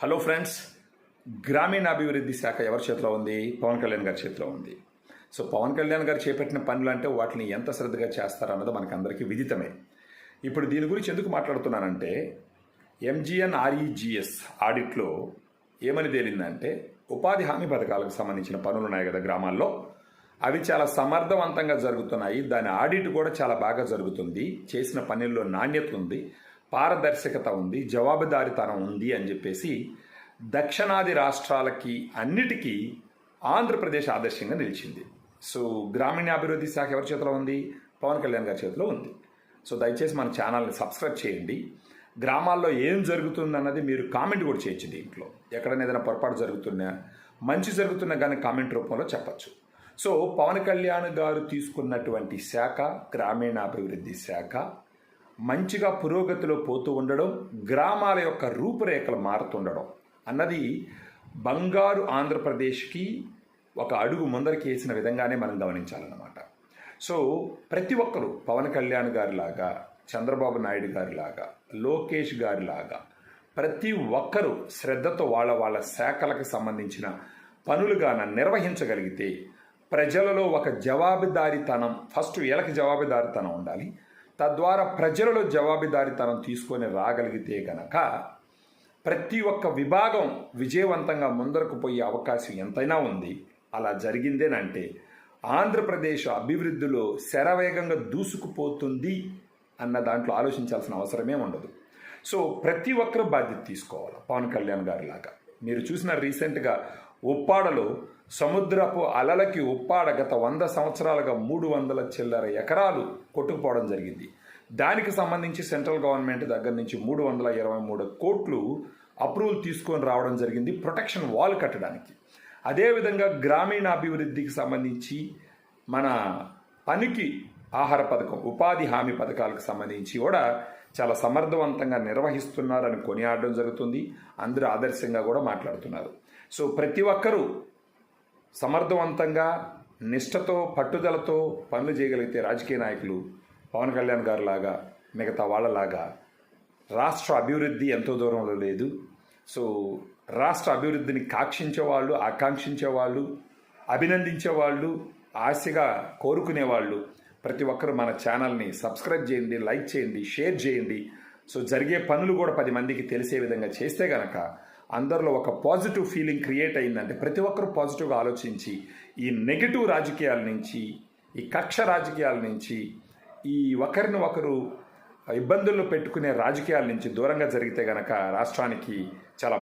Hello friends గ్రామీణాభివృద్ధి శాఖ ఎవరి చేతిలో ఉంది? పవన్ కళ్యాణ్ గారి చేతిలో ఉంది. సో పవన్ కళ్యాణ్ గారు చేపట్టిన పనులు అంటే వాటిని ఎంత శ్రద్ధగా చేస్తారన్నది మనకు అందరికీ విదితమే. ఇప్పుడు దీని గురించి ఎందుకు మాట్లాడుతున్నానంటే ఎంజిఎన్ ఆర్ఈజిఎస్ ఆడిట్లో ఏమని తేలిందంటే ఉపాధి హామీ పథకాలకు సంబంధించిన పనులు ఉన్నాయి కదా గ్రామాల్లో. అవి చాలా సమర్థవంతంగా జరుగుతున్నాయి. దాని ఆడిట్ కూడా చాలా బాగా జరుగుతుంది. చేసిన పనుల్లో నాణ్యత ఉంది. పారదర్శకత ఉంది జవాబుదారితనం ఉంది అని చెప్పేసి దక్షిణాది రాష్ట్రాలకి అన్నిటికీ ఆంధ్రప్రదేశ్ ఆదర్శంగా నిలిచింది. సో గ్రామీణాభివృద్ధి శాఖ ఎవరి చేతిలో ఉంది? పవన్ కళ్యాణ్ గారి చేతిలో ఉంది. సో దయచేసి మన ఛానల్ని సబ్స్క్రైబ్ చేయండి. గ్రామాల్లో ఏం జరుగుతుందన్నది మీరు కామెంట్ కూడా చేయొచ్చు దీంట్లో. ఎక్కడైనా ఏదైనా పొరపాటు జరుగుతున్నా మంచి జరుగుతున్నా కానీ కామెంట్ రూపంలో చెప్పచ్చు. సో పవన్ కళ్యాణ్ గారు తీసుకున్నటువంటి శాఖ గ్రామీణాభివృద్ధి శాఖ మంచిగా పురోగతిలో పోతూ ఉండడం గ్రామాల యొక్క రూపురేఖలు మారుతుండడం అన్నది బంగారు ఆంధ్రప్రదేశ్కి ఒక అడుగు ముందరికి వేసిన విధంగానే మనం గమనించాలన్నమాట. సో ప్రతి ఒక్కరూ పవన్ కళ్యాణ్ గారిలాగా చంద్రబాబు నాయుడు గారిలాగా లోకేష్ గారిలాగా ప్రతి ఒక్కరూ శ్రద్ధతో వాళ్ళ వాళ్ళ శాఖలకు సంబంధించిన పనులుగాన నిర్వహించగలిగితే ప్రజలలో ఒక జవాబుదారీతనం ఫస్ట్ వీళ్ళకి జవాబుదారీతనం ఉండాలి. తద్వారా ప్రజలలో జవాబిదారితనం తీసుకొని రాగలిగితే గనక ప్రతి ఒక్క విభాగం విజయవంతంగా ముందరకు పోయే అవకాశం ఎంతైనా ఉంది. అలా జరిగిందేనంటే ఆంధ్రప్రదేశ్ అభివృద్ధిలో శరవేగంగా దూసుకుపోతుంది అన్న దాంట్లో ఆలోచించాల్సిన అవసరమే ఉండదు. సో ప్రతి ఒక్కరూ బాధ్యత తీసుకోవాలి. పవన్ కళ్యాణ్ గారి లాగా మీరు చూసిన రీసెంట్గా ఉప్పాడలో సముద్రపు అలలకి ఉప్పాడ గత వంద సంవత్సరాలుగా మూడు వందల చిల్లర ఎకరాలు కొట్టుకుపోవడం జరిగింది. దానికి సంబంధించి సెంట్రల్ గవర్నమెంట్ దగ్గర నుంచి మూడు వందల ఇరవై మూడు కోట్లు అప్రూవల్ తీసుకొని రావడం జరిగింది ప్రొటెక్షన్ వాల్ కట్టడానికి. అదేవిధంగా గ్రామీణ అభివృద్ధికి సంబంధించి మన పనికి ఆహార పథకం ఉపాధి హామీ పథకాలకు సంబంధించి కూడా చాలా సమర్థవంతంగా నిర్వహిస్తున్నారని కొనియాడడం జరుగుతుంది. అందరూ ఆదర్శంగా కూడా మాట్లాడుతున్నారు. సో ప్రతి ఒక్కరూ సమర్థవంతంగా నిష్ఠతో పట్టుదలతో పనులు చేయగలిగితే రాజకీయ నాయకులు పవన్ కళ్యాణ్ గారు లాగా మిగతా వాళ్ళలాగా రాష్ట్ర అభివృద్ధి ఎంతో దూరంలో లేదు. సో రాష్ట్ర అభివృద్ధిని కాక్షించే వాళ్ళు ఆకాంక్షించే వాళ్ళు అభినందించే వాళ్ళు ఆశగా కోరుకునే వాళ్ళు ప్రతి ఒక్కరు మన ఛానల్ని సబ్స్క్రైబ్ చేయండి లైక్ చేయండి షేర్ చేయండి. సో జరిగే పనులు కూడా పది మందికి తెలిసే విధంగా చేస్తే గనక అందరిలో ఒక పాజిటివ్ ఫీలింగ్ క్రియేట్ అయిందంటే ప్రతి ఒక్కరు పాజిటివ్గా ఆలోచించి ఈ నెగిటివ్ రాజకీయాల నుంచి ఈ కక్ష రాజకీయాల నుంచి ఈ ఒకరిని ఒకరు ఇబ్బందుల్లో పెట్టుకునే రాజకీయాల నుంచి దూరంగా జరిగితే గనక రాష్ట్రానికి చాలా